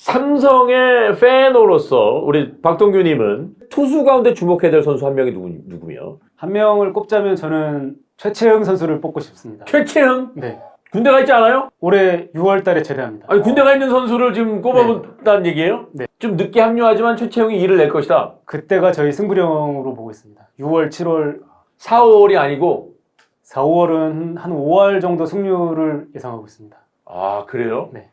삼성의 팬으로서 우리 박동규님은 투수 가운데 주목해야 될 선수 한 명이 누구, 누구며? 한 명을 꼽자면 저는 최채영 선수를 뽑고 싶습니다. 최채흥? 네. 군대 가 있지 않아요? 올해 6월 달에 제대합니다. 아니 군대 가 있는 선수를 지금 꼽아본다는 얘기예요? 네. 좀 늦게 합류하지만 최채흥이 일을 낼 것이다. 그때가 저희 승부령으로 보고 있습니다. 6월, 7월, 4, 5월이 아니고 4, 5월은 한 5월 정도 승률을 예상하고 있습니다. 아 그래요? 네.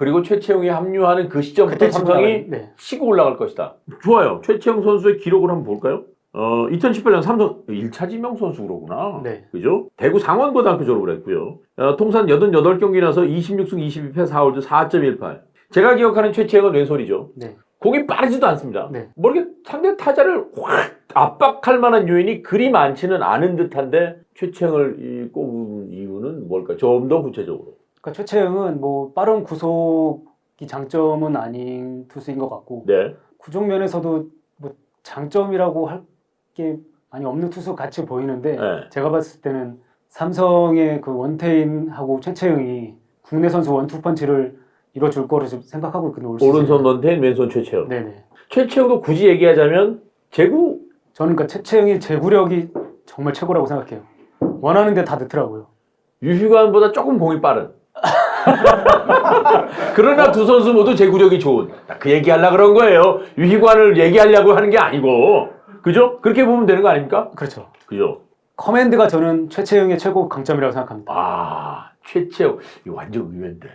그리고 최채흥이 합류하는 그 시점부터 그때 삼성이 네. 치고 올라갈 것이다. 좋아요. 최채영 선수의 기록을 한번 볼까요? 어, 2018년 삼성 1차 지명 선수 그러구나. 네. 그죠? 대구 상원고등학교 졸업을 했고요. 어, 통산 88경기라서 26승 22패 4홀드 4.18. 제가 기억하는 최채영은 왼손이죠. 네. 공이 빠르지도 않습니다. 네. 뭐 이렇게 상대 타자를 확 압박할 만한 요인이 그리 많지는 않은 듯한데 최채영을 이 꼽은 이유는 뭘까? 좀 더 구체적으로. 그러니까 최채영은 뭐 빠른 구속이 장점은 아닌 투수인 것 같고 네. 구종 면에서도 뭐 장점이라고 할 게 많이 없는 투수 같이 보이는데 네. 제가 봤을 때는 삼성의 그 원태인하고 최채영이 국내 선수 원투펀치를 이뤄줄 거로 좀 생각하고 있거든요. 올 시즌에. 오른손 원태인, 왼손 최채영. 네네. 최채영도 굳이 얘기하자면 제구 저는 그러니까 최채영의 제구력이 정말 최고라고 생각해요. 원하는 데 다 넣더라고요. 유희관보다 조금 공이 빠른. 그러나 두 선수 모두 제구력이 좋은. 그 얘기하려고 그런 거예요. 유희관을 얘기하려고 하는 게 아니고. 그죠? 그렇게 보면 되는 거 아닙니까? 그렇죠. 그죠? 커맨드가 저는 최채영의 최고 강점이라고 생각합니다. 아, 최채영. 이거 완전 의외인데.